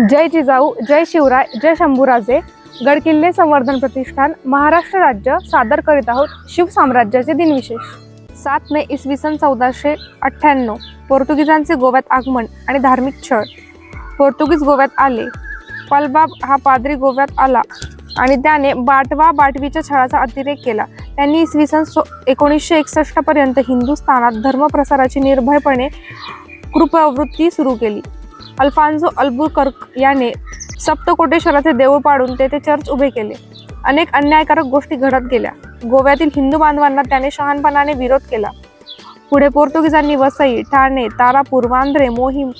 जय जिजाऊ जय शिवराय जय शंभूराजे. गडकिल्ले संवर्धन प्रतिष्ठान महाराष्ट्र राज्य सादर करीत आहोत शिवसाम्राज्याचे दिनविशेष. सात मे इसवी सन चौदाशे अठ्ठ्याण्णव. पोर्तुगीजांचे गोव्यात आगमन आणि धार्मिक छळ. पोर्तुगीज गोव्यात आले. पलबाब हा पादरी गोव्यात आला आणि त्याने बाटवा बाटवीच्या छळाचा अतिरेक केला. त्यांनी इसवी सन सो एकोणीसशे एकसष्टपर्यंत हिंदुस्थानात धर्मप्रसाराची निर्भयपणे कृपवृत्ती सुरू केली. अल्फान्झो अल्बुकर्क याने सप्तकोटेश्वराचे देऊळ पाडून तेथे चर्च उभे केले. अनेक अन्यायकारक गोष्टी घडत गेल्या. गोव्यातील हिंदू बांधवांना त्याने शहाणपणाने विरोध केला. पुढे पोर्तुगीजांनी वसई ठाणे तारापूर वांद्रे मोहीम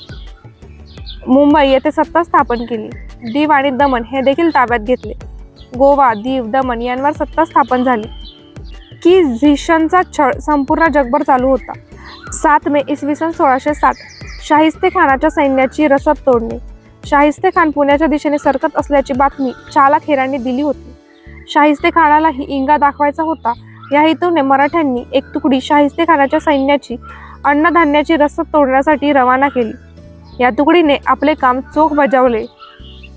मुंबई येथे सत्ता स्थापन केली. दीव आणि दमण हे देखील ताब्यात घेतले. गोवा दीव दमण यांवर सत्ता स्थापन झाली. की झिशनचा छळ संपूर्ण जगभर चालू होता. सात मे इसवी सन सोळाशे सात. शाहिस्ते खानाच्या सैन्याची रसद तोडणे. शाहिस्ते खान पुण्याच्या दिशेने सरकत असल्याची बातमी चालक हेरांनी दिली होती. शाहिस्ते खानालाही इंगा दाखवायचा होता. या हेतूने मराठ्यांनी एक तुकडी शाहिस्ते खानाच्या सैन्याची अन्नधान्याची रसद तोडण्यासाठी रवाना केली. या तुकडीने आपले काम चोख बजावले.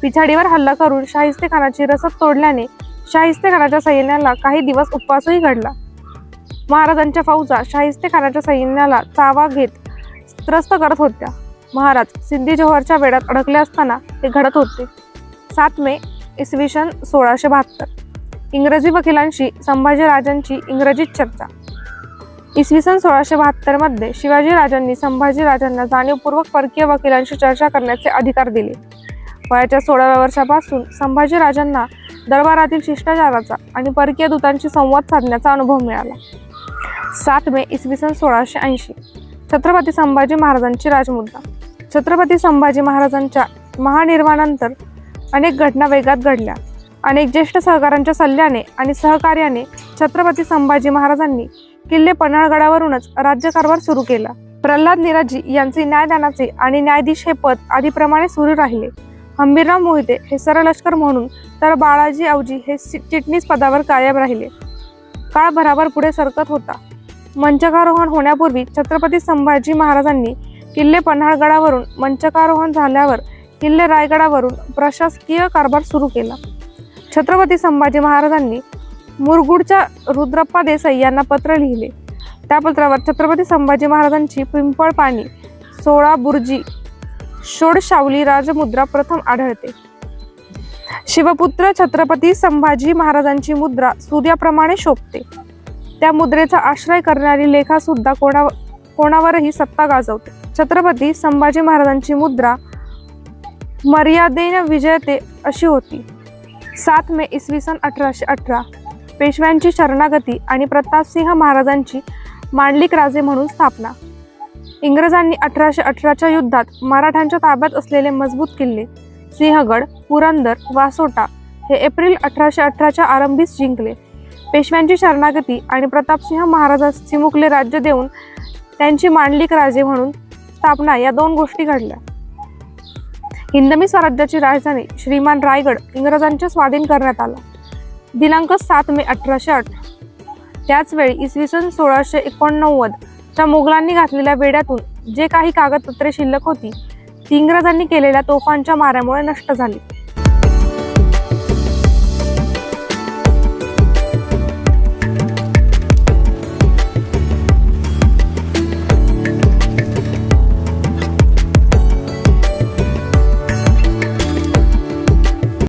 पिछाडीवर हल्ला करून शाहिस्ते खानाची रसद तोडल्याने शाहिस्ते खानाच्या सैन्याला काही दिवस उपवासही घडला. महाराजांच्या फौजा शाहिस्तेखानाच्या सैन्याला चावा घेत त्रस्त करत होत्या. महाराज सिद्धी जोहरच्या वेळात अडकले असताना ते घडत होते. सात मे इसवी सन सोळाशे बहात्तर. इंग्रजी वकिलांशी संभाजीराजांची इंग्रजीत चर्चा. इसवी सन सोळाशे बहात्तरमध्ये शिवाजीराजांनी संभाजीराजांना जाणीवपूर्वक परकीय वकिलांशी चर्चा करण्याचे अधिकार दिले. वयाच्या सोळाव्या वर्षापासून संभाजीराजांना दरबारातील शिष्टाचाराचा आणि परकीय दूतांशी संवाद साधण्याचा अनुभव मिळाला. सात मे इसवी सन सोळाशे ऐंशी. छत्रपती संभाजी महाराजांची राजमुद्रा. छत्रपती संभाजी महाराजांच्या महानिर्वाणानंतर अनेक घटना वेगात घडल्या. अनेक ज्येष्ठ सहकाऱ्यांच्या सल्ल्याने आणि सहकार्याने छत्रपती संभाजी महाराजांनी किल्ले पन्हाळगडावरूनच राज्यकारभार सुरू केला. प्रल्हाद निराजी यांचे न्यायदानाचे आणि न्यायाधीश हे पद आधीप्रमाणे सुरू राहिले. हंबीरराव मोहिते हे सरलष्कर म्हणून तर बाळाजी आवजी हे सि- चिटणीस पदावर कायम राहिले. काळभराभर पुढे सरकत होता. मंचकारोहण होण्यापूर्वी छत्रपती संभाजी महाराजांनी किल्ले पन्हाळगडावरून मंचकारोहण झाल्यावर किल्ले रायगडावरून प्रशासकीय कारभार सुरू केला. छत्रपती संभाजी महाराजांनी मुरगुडच्या रुद्रप्पा देसाई यांना पत्र लिहिले. त्या पत्रावर छत्रपती संभाजी महाराजांची पिंपळ पाणी सोळा बुर्जी षोडशावली राजमुद्रा प्रथम आढळते. शिवपुत्र छत्रपती संभाजी महाराजांची मुद्रा सूर्याप्रमाणे शोभते. त्या मुद्रेचा आश्रय करणारी लेखा सुद्धा कोणा कोणावरही सत्ता गाजवते. छत्रपती संभाजी महाराजांची मुद्रा मर्यादेने विजयते अशी होती. सात मे इसवी सन अठराशे अठरा. पेशव्यांची शरणागती आणि प्रतापसिंह महाराजांची मांडलिक राजे म्हणून स्थापना. इंग्रजांनी अठराशे अठराच्या युद्धात मराठ्यांच्या ताब्यात असलेले मजबूत किल्ले सिंहगड पुरंदर वासोटा हे एप्रिल अठराशे अठराच्या आरंभीस जिंकले. पेशव्यांची शरणागती आणि प्रतापसिंह महाराजास चिमुकले राज्य देऊन त्यांची मांडलिक राजे म्हणून स्थापना या दोन गोष्टी घडल्या. हिंदमी स्वराज्याची राजधानी श्रीमान रायगड इंग्रजांच्या स्वाधीन करण्यात आला. दिनांक सात मे अठराशे आठ. त्याचवेळी इसवी सन सोळाशे एकोणनव्वद च्या मुघलांनी घातलेल्या वेड्यातून जे काही कागदपत्रे शिल्लक होती ती इंग्रजांनी केलेल्या तोफांच्या माऱ्यामुळे नष्ट झाली.